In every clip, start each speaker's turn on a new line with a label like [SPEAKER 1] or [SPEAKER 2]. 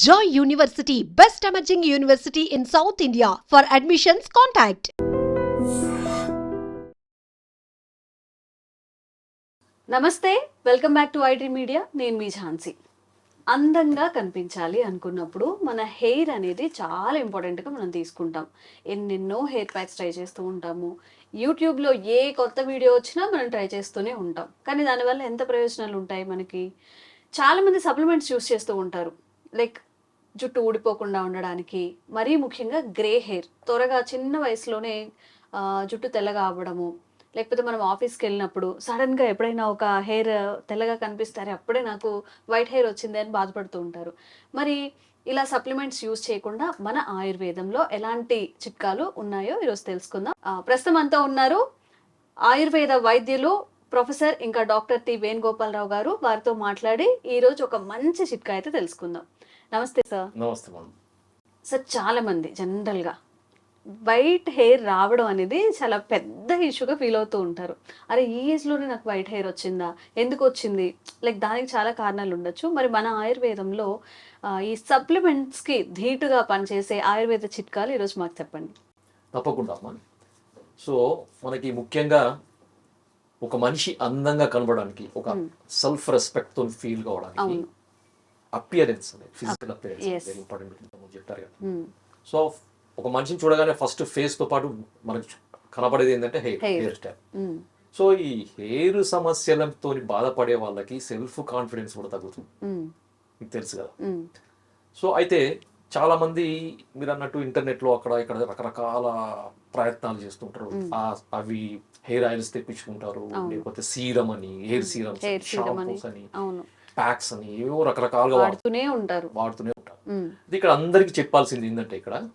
[SPEAKER 1] Joy University, best emerging university in South India. For admissions, contact.
[SPEAKER 2] నమస్తే welcome back to IT media నేను మీ ఝాన్సీ. అందంగా కనిపించాలి అనుకున్నప్పుడు మన హెయిర్ అనేది చాలా ఇంపార్టెంట్గా మనం తీసుకుంటాం. ఎన్నెన్నో హెయిర్ ప్యాక్స్ ట్రై చేస్తూ ఉంటాము. యూట్యూబ్లో ఏ కొత్త వీడియో వచ్చినా మనం ట్రై చేస్తూనే ఉంటాం. కానీ దానివల్ల ఎంత ప్రయోజనాలు ఉంటాయి మనకి? చాలామంది సప్లిమెంట్స్ యూస్ చేస్తూ ఉంటారు. లైక్ జుట్టు ఊడిపోకుండా ఉండడానికి మరీ ముఖ్యంగా గ్రే హెయిర్. త్వరగా చిన్న వయసులోనే జుట్టు తెల్లగా అవ్వడము లేకపోతే మనం ఆఫీస్కి వెళ్ళినప్పుడు సడన్గా ఎప్పుడైనా ఒక హెయిర్ తెల్లగా కనిపిస్తారే అప్పుడే నాకు వైట్ హెయిర్ వచ్చింది అని బాధపడుతూ ఉంటారు. మరి ఇలా సప్లిమెంట్స్ యూజ్ చేయకుండా మన ఆయుర్వేదంలో ఎలాంటి చిట్కాలు ఉన్నాయో ఈరోజు తెలుసుకుందాం. ప్రస్తుతం అంతా ఉన్నారు ఆయుర్వేద వైద్యులు ప్రొఫెసర్ ఇంకా డాక్టర్ టి వేణుగోపాలరావు గారు వారితో మాట్లాడి ఈరోజు ఒక మంచి చిట్కా అయితే తెలుసుకుందాం. నమస్తే సార్
[SPEAKER 3] నమస్తే
[SPEAKER 2] సార్ చాలా మంది జనరల్గా వైట్ హెయిర్ రావడం అనేది చాలా పెద్ద ఇష్యూగా ఫీల్ అవుతూ ఉంటారు. అరే ఈ ఏజ్లోనే నాకు వైట్ హెయిర్ వచ్చిందా? ఎందుకు వచ్చింది? లైక్ దానికి చాలా కారణాలు ఉండొచ్చు. మరి మన ఆయుర్వేదంలో ఈ సప్లిమెంట్స్కి ధీటుగా పనిచేసే ఆయుర్వేద చిట్కాలు ఈరోజు మాకు చెప్పండి.
[SPEAKER 3] తప్పకుండా సో మనకి ముఖ్యంగా ఒక మనిషి అందంగా కనబడడానికి ఒక సెల్ఫ్ రెస్పెక్ట్తో ఫీల్ కావడానికి. అపియరెన్స్ అనేది ఫిజికల్ అపియరెన్స్ ఇంపార్టెంట్ కదా. సో ఒక మనిషిని చూడగానే ఫస్ట్ ఫేస్తో పాటు మనకి కనబడేది ఏంటంటే హెయిర్. Hair style. సో ఈ హెయిర్ సమస్యలతో బాధపడే వాళ్ళకి సెల్ఫ్ కాన్ఫిడెన్స్ కూడా తగ్గుతుంది
[SPEAKER 2] మ్మ్.
[SPEAKER 3] మీకు తెలుసు కదా. సో అయితే చాలా మంది మీరు అన్నట్టు ఇంటర్నెట్లో అక్కడ ఇక్కడ రకరకాల ప్రయత్నాలు చేస్తుంటారు అవి హెయిర్ ఆయిల్స్ తెప్పించుకుంటారు లేకపోతే సీరం అని హెయిర్ సీరం. షాంపూస్ అని ప్యాక్స్ అని ఏవో రకరకాలుగా వాడు-
[SPEAKER 2] వాడుతూనే ఉంటారు
[SPEAKER 3] వాడుతూనే ఉంటారు ఇక్కడ అందరికి చెప్పాల్సింది ఏంటంటే ఇక్కడ.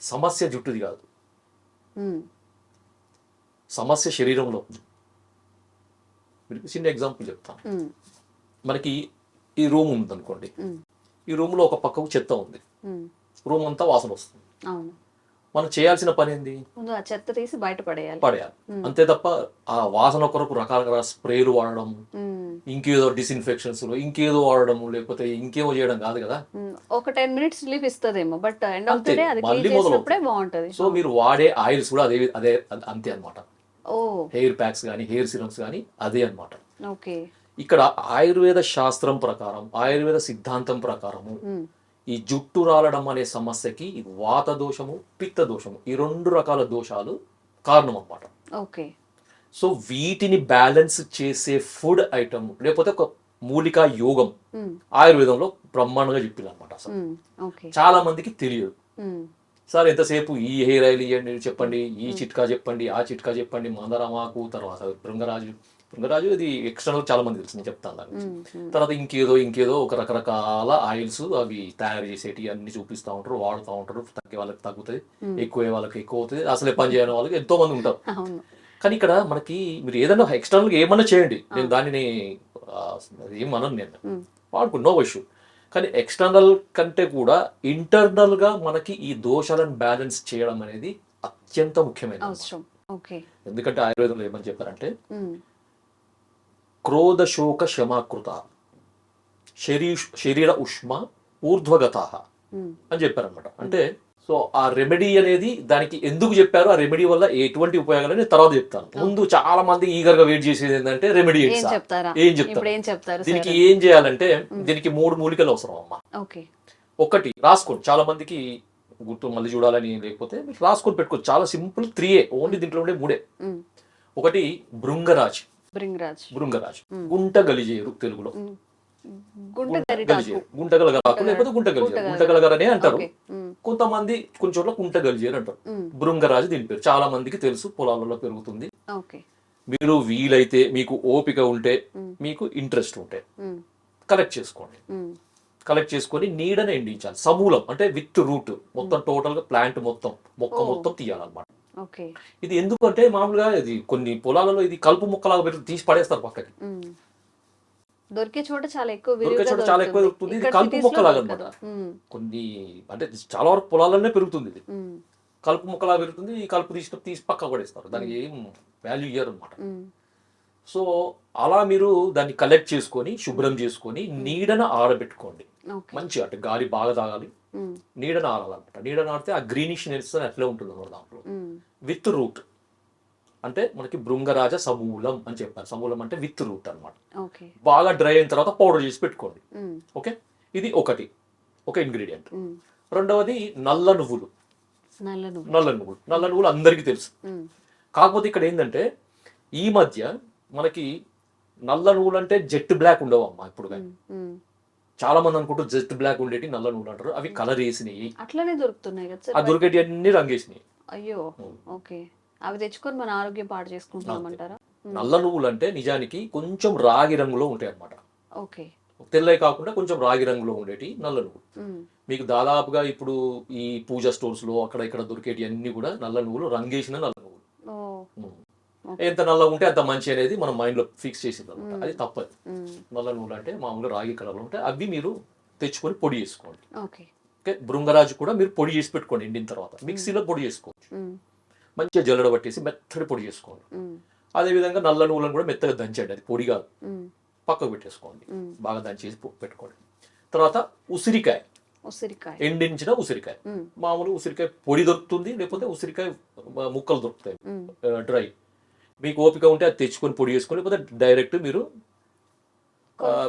[SPEAKER 3] సమస్య జుట్టుది కాదు. సమస్య శరీరంలో మీకు చిన్న ఎగ్జాంపుల్ చెప్తాను. మనకి ఈ రూమ్ ఉంది అనుకోండి. ఈ రూమ్లో ఒక పక్కకు చెత్త ఉంది. రూమ్ అంతా వాసన వస్తుంది. మనం చేయాల్సిన పని ఏంది?
[SPEAKER 2] చెత్త తీసి బయట పడేయాలి.
[SPEAKER 3] పడేయాలి. అంతే తప్ప ఆ వాసన కొరకు రకాల స్ప్రేలు వాడడం. ఇంకేదో డిస్ఇన్ఫెక్షన్స్ ఇంకేదో వాడడం లేకపోతే ఇంకేమో చేయడం కాదు కదా.
[SPEAKER 2] ఒక ten minutes relief ఇస్తుందేమో but end of the. Day అది
[SPEAKER 3] మళ్ళీ
[SPEAKER 2] బాగుంటది.
[SPEAKER 3] సో మీరు వాడే ఆయిల్స్ కూడా అదే అదే అంతే అన్నమాట.
[SPEAKER 2] ఓ.
[SPEAKER 3] హెయిర్ ప్యాక్స్ కానీ హెయిర్ సిరమ్స్ కానీ అదే అన్నమాట.
[SPEAKER 2] ఓకే.
[SPEAKER 3] ఇక్కడ ఆయుర్వేద శాస్త్రం ప్రకారం ఆయుర్వేద సిద్ధాంతం ప్రకారము. ఈ జుట్టు రాలడం అనే సమస్యకి వాత దోషము పిత్త దోషము ఈ రెండు రకాల దోషాలు కారణం అన్నమాట
[SPEAKER 2] ఓకే.
[SPEAKER 3] సో వీటిని బ్యాలెన్స్ చేసే ఫుడ్ ఐటమ్ లేకపోతే ఒక మూలికా యోగం. ఆయుర్వేదంలో బ్రహ్మాండంగా చెప్పింది అనమాట అసలు చాలా మందికి తెలియదు. సార్ ఎంతసేపు ఈ హెయిర్ ఆయిల్ ఇవ్వండి చెప్పండి ఈ చిట్కా చెప్పండి ఆ చిట్కా చెప్పండి మందరమాకు తర్వాత బృంగరాజు బృంగరాజు ఇది ఎక్స్టర్నల్ చాలా మంది తెలుసు నేను చెప్తాను దాని గురించి. తర్వాత ఇంకేదో ఇంకేదో ఒక రకరకాల ఆయిల్స్ అవి తయారు చేసేటి అన్ని చూపిస్తూ ఉంటారు వాడుతూ ఉంటారు తగ్గే వాళ్ళకి తగ్గుతుంది ఎక్కువ వాళ్ళకి ఎక్కువ అవుతుంది అసలే పని చేయని వాళ్ళకి ఎంతో మంది ఉంటారు. కానీ ఇక్కడ మనకి మీరు ఏదైనా ఎక్స్టర్నల్గా ఏమన్నా చేయండి. నేను దానిని ఆ, అది ఏమనను నేను. వాడుకో నో ఇష్యూ కానీ ఎక్స్టర్నల్ కంటే కూడా ఇంటర్నల్గా మనకి ఈ దోషాలను బ్యాలెన్స్ చేయడం అనేది అత్యంత ముఖ్యమైన ఎందుకంటే ఆయుర్వేదంలో ఏమని చెప్పారంటే
[SPEAKER 2] మ్మ్.
[SPEAKER 3] క్రోధ శోక శమాకృత శరీ శరీర ఉష్మ ఊర్ధ్వగత. అని చెప్పారనమాట అంటే సో ఆ రెమెడీ అనేది దానికి ఎందుకు చెప్పారు? ఆ రెమెడీ వల్ల ఎటువంటి ఉపయోగాలు నేను తర్వాత చెప్తాను. ముందు చాలా మంది ఈగర్గా వెయిట్ చేసేది ఏంటంటే రెమెడీ
[SPEAKER 2] ఏం చెప్తారా?
[SPEAKER 3] దీనికి ఏం చేయాలంటే దీనికి మూడు మూలికలు అవసరం అమ్మా. ఒకటి రాసుకోండి. చాలా మందికి గుర్తు మళ్ళీ చూడాలని లేకపోతే మీరు రాసుకొని పెట్టుకోవచ్చు చాలా సింపుల్ త్రీయే ఓన్లీ దీంట్లో ఉండే మూడే. ఒకటి భృంగరాజ్.
[SPEAKER 2] భృంగరాజ్
[SPEAKER 3] భృంగరాజ్ గుంట గలిజేరు తెలుగులో.
[SPEAKER 2] గుంట
[SPEAKER 3] గుంట గలగరాకు లేకపోతే గుంట గలిజేరు గుంట గలగరనే అంటారు. కొంతమంది కొన్ని చోట్ల కుంట గలిజేరు అంటారు. భృంగరాజు దీని పేరు. చాలా మందికి తెలుసు పొలాలలో పెరుగుతుంది. మీరు వీలైతే మీకు ఓపిక ఉంటే. మీకు ఇంట్రెస్ట్ ఉంటే. కలెక్ట్ చేసుకోండి. కలెక్ట్ చేసుకొని నీడనే ఎండించాలి. సమూలం అంటే విత్ రూట్. మొత్తం టోటల్గా ప్లాంట్ మొత్తం మొక్క. మొత్తం తీయాలన్నమాట. ఇది ఎందుకంటే మామూలుగా ఇది కొన్ని పొలాలలో ఇది కలుపు మొక్కలాగా పెట్టి తీసి పడేస్తారు పక్కకి.
[SPEAKER 2] దొరికే చోట చాలా ఎక్కువ
[SPEAKER 3] దొరికే చోట చాలా ఎక్కువ దొరుకుతుంది. ఇది కలుపు మొక్కలాగా.
[SPEAKER 2] మ్మ్.
[SPEAKER 3] కొన్ని అంటే చాలా వరకు పొలాలనే పెరుగుతుంది ఇది. కలుపు మొక్కలా పెరుగుతుంది. ఈ కలుపు తీసి తీసి పక్క పడేస్తారు. దానికి ఏం వాల్యూ ఇయ్యరు అనమాట. సో అలా మీరు దాన్ని కలెక్ట్ చేసుకొని శుభ్రం చేసుకొని నీడన ఆరబెట్టుకోండి. మంచిగా అంటే గాలి బాగా తాగాలి. నీడ నారాలన్నమాట నీడ నారితే ఆ గ్రీనిష్ నెల్స్ అట్లే ఉంటుంది అన్నమాట దాంట్లో. With root. అంటే మనకి భృంగరాజ సమూలం అని చెప్పారు. సమూలం అంటే విత్ రూట్ అన్నమాట.
[SPEAKER 2] ఓకే.
[SPEAKER 3] బాగా డ్రై అయిన తర్వాత పౌడర్ చేసి పెట్టుకోండి. ఓకే? ఇది ఒకటి. ఒక ఇంగ్రీడియంట్. రెండవది నల్ల నువ్వులు.
[SPEAKER 2] నల్ల నువ్వు
[SPEAKER 3] నల్ల నువ్వులు. నల్ల నువ్వులు అందరికీ తెలుసు. కాకపోతే ఇక్కడ ఏంటంటే ఈ మధ్య మనకి నల్ల నువ్వులు అంటే జెట్ బ్లాక్ ఉండవు అమ్మా ఇప్పుడు కానీ. చాలా మంది అనుకుంటారు జెట్ బ్లాక్ ఉండేటి నల్ల నువ్వులు అంటారు అవి కలర్ వేసినాయి.
[SPEAKER 2] అట్లనే దొరుకుతున్నాయి కదా
[SPEAKER 3] ఆ దొరికేటి అన్ని రంగేసినాయి
[SPEAKER 2] అయ్యో ఓకే. అవి తెచ్చుకొని మన ఆరోగ్యం పాడు చేసుకుంటున్నామంటారా
[SPEAKER 3] నల్ల నువ్వులు అంటే నిజానికి కొంచెం రాగి రంగులో ఉంటాయి అన్నమాట.
[SPEAKER 2] ఓకే.
[SPEAKER 3] తెల్లవి కాకుండా కొంచెం రాగి రంగులో ఉండేటి నల్ల నువ్వులు మీకు దాదాపుగా ఇప్పుడు ఈ పూజ స్టోర్స్లో అక్కడ ఇక్కడ దొరికేటి అన్ని కూడా నల్ల నువ్వులు రంగేసిన నల్ల నువ్వులు
[SPEAKER 2] ఓ
[SPEAKER 3] ఉమ్.
[SPEAKER 2] Okay.
[SPEAKER 3] ఎంత నల్లగా ఉంటే అంత మంచి అనేది మన మైండ్లో ఫిక్స్ చేసింది అనమాట అది తప్పదు. నల్ల నువ్వులు అంటే మామూలుగా రాగి కలర్లో ఉంటాయి అవి మీరు తెచ్చుకొని పొడి చేసుకోండి.
[SPEAKER 2] ఓకే.
[SPEAKER 3] బృంగరాజు కూడా మీరు పొడి చేసి పెట్టుకోండి ఎండిన తర్వాత. మిక్సీలో పొడి చేసుకోవచ్చు. మంచిగా జల్లడ పట్టేసి మెత్తడి పొడి చేసుకోండి. అదేవిధంగా నల్ల నువ్వులను కూడా మెత్తగా దంచండి. అది పొడి కాదు. పక్కకు పెట్టేసుకోండి. బాగా దంచేసి పెట్టుకోండి. తర్వాత ఉసిరికాయ.
[SPEAKER 2] ఉసిరికాయ.
[SPEAKER 3] ఎండించిన ఉసిరికాయ. మామూలు ఉసిరికాయ పొడి దొరుకుతుంది లేకపోతే ఉసిరికాయ ముక్కలు దొరుకుతాయి. డ్రై. మీకు ఓపిక ఉంటే అది తెచ్చుకొని పొడి చేసుకొని లేకపోతే డైరెక్ట్ మీరు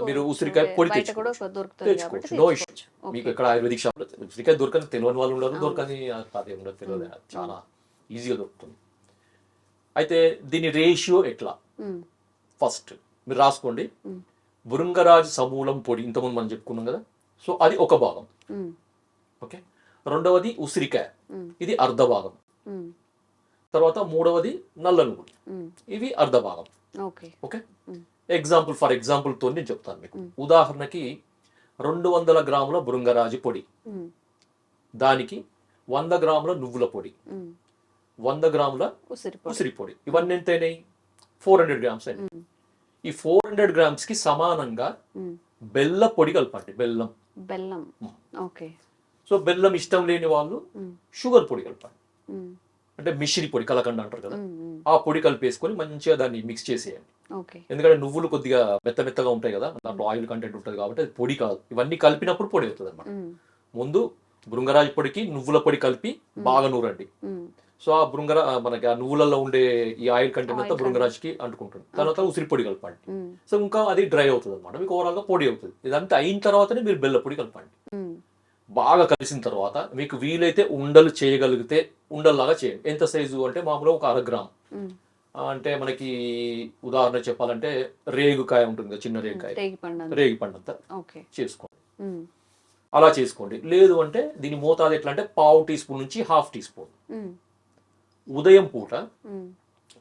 [SPEAKER 3] మీరు ఉసిరికాయ పొడి తెచ్చుకోవచ్చు. No issue. మీకు ఇక్కడ ఆయుర్వేదిక్ షాప్ ఉసిరికాయ దొరకని తెలియని వాళ్ళు ఉండరు దొరకని అదే ఉండదు తెలియదు. చాలా ఈజీగా దొరుకుతుంది. అయితే దీని రేషియో ఎట్లా? ఫస్ట్ మీరు రాసుకోండి. బృంగరాజు సమూలం పొడి ఇంతకుముందు మనం చెప్పుకున్నాం కదా. సో అది ఒక భాగం. ఓకే రెండవది ఉసిరికాయ. ఇది అర్ధ భాగం. తర్వాత మూడవది నల్ల నువ్వులు ఇవి అర్ధ భాగం
[SPEAKER 2] ఓకే?
[SPEAKER 3] ఎగ్జాంపుల్ ఫర్ ఎగ్జాంపుల్తో నేను చెప్తాను మీకు. ఉదాహరణకి రెండు వందల గ్రాముల బృంగరాజు పొడి. దానికి వంద గ్రాముల నువ్వుల పొడి. వంద గ్రాముల ఉసిరి పొడి. ఇవన్నీ ఎంత అయినాయి ఫోర్ హండ్రెడ్ గ్రామ్స్ అయినాయి ఈ ఫోర్ హండ్రెడ్ గ్రామ్స్కి సమానంగా బెల్ల పొడి కలపండి బెల్లం.
[SPEAKER 2] బెల్లం. ఓకే.
[SPEAKER 3] సో బెల్లం ఇష్టం లేని వాళ్ళు షుగర్ పొడి కలపండి. అంటే మిశ్రి పొడి కలకండ అంటారు కదా. ఆ పొడి కలిపేసుకొని మంచిగా దాన్ని మిక్స్ చేసేయండి. ఎందుకంటే నువ్వులు కొద్దిగా మెత్త మెత్తగా ఉంటాయి కదా దాంట్లో ఆయిల్ కంటెంట్ ఉంటుంది కాబట్టి అది పొడి కాదు. ఇవన్నీ కలిపినప్పుడు పొడి అవుతుంది అనమాట ముందు బృంగరాజు పొడికి నువ్వుల పొడి కలిపి బాగా నూరండి. సో ఆ బృంగర మనకి ఆ నువ్వులలో ఉండే ఈ ఆయిల్ కంటెంట్ అంతా బృంగరాజుకి అంటుకుంటుంది. తర్వాత ఉసిరి పొడి కలపండి. సో ఇంకా అది డ్రై అవుతుంది అనమాట మీకు ఓవరాల్గా పొడి అవుతుంది. ఇదంతా అయిన తర్వాతనే మీరు బెల్ల పొడి కలపండి బాగా కలిసిన తర్వాత మీకు వీలైతే ఉండలు చేయగలిగితే ఉండల్లాగా చేయండి. ఎంత సైజు అంటే మామూలుగా ఒక అర గ్రామ్.
[SPEAKER 2] ఉమ్,
[SPEAKER 3] ఆ, అంటే మనకి ఉదాహరణ చెప్పాలంటే రేగుకాయ ఉంటుంది కదా చిన్న రేగుకాయ.
[SPEAKER 2] రేగి పండు
[SPEAKER 3] రేగి పండంతా. చేసుకోండి. అలా చేసుకోండి. లేదు అంటే దీని మోతాదు ఎట్లా అంటే పావు టీ స్పూన్ నుంచి హాఫ్ టీ స్పూన్. ఉదయం పూట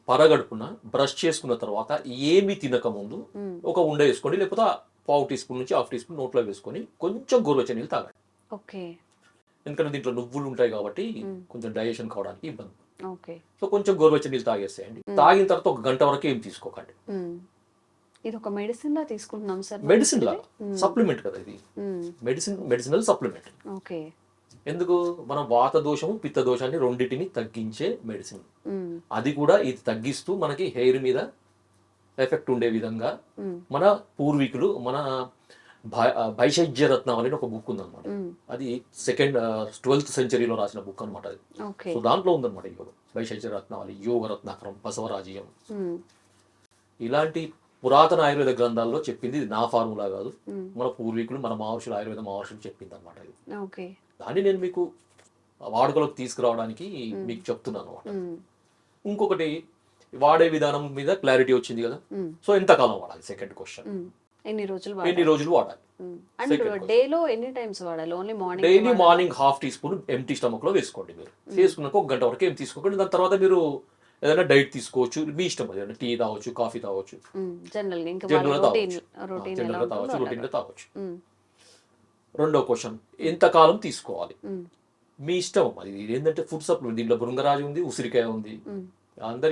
[SPEAKER 3] పరగడుపున బ్రష్ చేసుకున్న తర్వాత ఏమి తినక ముందు
[SPEAKER 2] ఉమ్,
[SPEAKER 3] ఒక ఉండ వేసుకోండి. లేకపోతే పావు టీ స్పూన్ నుంచి హాఫ్ టీ స్పూన్ నోట్లో వేసుకొని కొంచెం గోరువెచ్చని నీళ్ళు తాగండి.
[SPEAKER 2] ఓకే.
[SPEAKER 3] ఎందుకంటే దీంట్లో నువ్వులు ఉంటాయి కాబట్టి కొంచెం డైజెషన్ కావడానికి ఇబ్బంది.
[SPEAKER 2] ఓకే.
[SPEAKER 3] సో కొంచెం గోరువెచ్చని నీళ్ళు తాగేసేయండి. తాగిన తర్వాత ఒక గంట వరకు ఏం తీసుకోకండి.
[SPEAKER 2] ఇది ఒక మెడిసిన్ లా తీసుకుంటున్నాం సార్?
[SPEAKER 3] మెడిసిన్? లాగా సప్లిమెంట్ కదా ఇది. Medicine medicinal supplement.
[SPEAKER 2] ఓకే.
[SPEAKER 3] ఎందుకు? మనం వాత దోషము పిత్త దోషాన్ని రెండింటిని తగ్గించే మెడిసిన్. అది కూడా ఇది తగ్గిస్తూ మనకి హెయిర్ మీద ఎఫెక్ట్ ఉండే విధంగా మన పూర్వీకులు మన భై- భైషజ్య రత్నం అనేది ఒక బుక్ ఉందన్నమాట.
[SPEAKER 2] ఉమ్,
[SPEAKER 3] అది సెకండ్ ట్వెల్త్ సెంచరీలో రాసిన బుక్ అనమాట అది. సో దాంట్లో ఉందన్నమాట యోగం భైషజ్య రత్నావళి యోగ రత్నాకరం బసవరాజీయం. ఇలాంటి పురాతన ఆయుర్వేద గ్రంథాల్లో చెప్పింది ఇది నా ఫార్ములా కాదు. మన పూర్వీకులు మన మహర్షులు ఆయుర్వేద మహర్షులు చెప్పింది అనమాట ఇది దాన్ని నేను మీకు వాడుకలోకి తీసుకురావడానికి మీకు చెప్తున్నాను అన్నమాట.
[SPEAKER 2] ఉమ్,
[SPEAKER 3] ఇంకొకటి వాడే విధానం మీద క్లారిటీ వచ్చింది కదా. సో ఎంతకాలం వాడాలి? Second question.
[SPEAKER 2] ఎన్ని రోజులు
[SPEAKER 3] ఎన్ని రోజులు వాడాలి?
[SPEAKER 2] అండ్. డేలో ఎన్ని టైమ్స్ వాడాలి? Only morning
[SPEAKER 3] daily morning? Half teaspoon empty స్టమక్లో వేసుకోండి మీరు. వేసుకున్నాక ఒక గంట వరకు ఏం తీసుకోకండి. దాని తర్వాత మీరు ఏదైనా డైట్ తీసుకోవచ్చు. మీ ఇష్టం అది. టీ తాగొచ్చు కాఫీ తాగొచ్చు.
[SPEAKER 2] జనరల్గా
[SPEAKER 3] తాగొచ్చు. రొటీన్గా తాగొచ్చు. రెండో క్వశ్చన్ ఎంతకాలం తీసుకోవాలి? మీ ఇష్టం. అది ఏంటంటే ఫుడ్ సప్లిమెంట్ దీంట్లో బృంగరాజు ఉంది ఉసిరికాయ ఉంది. అందరి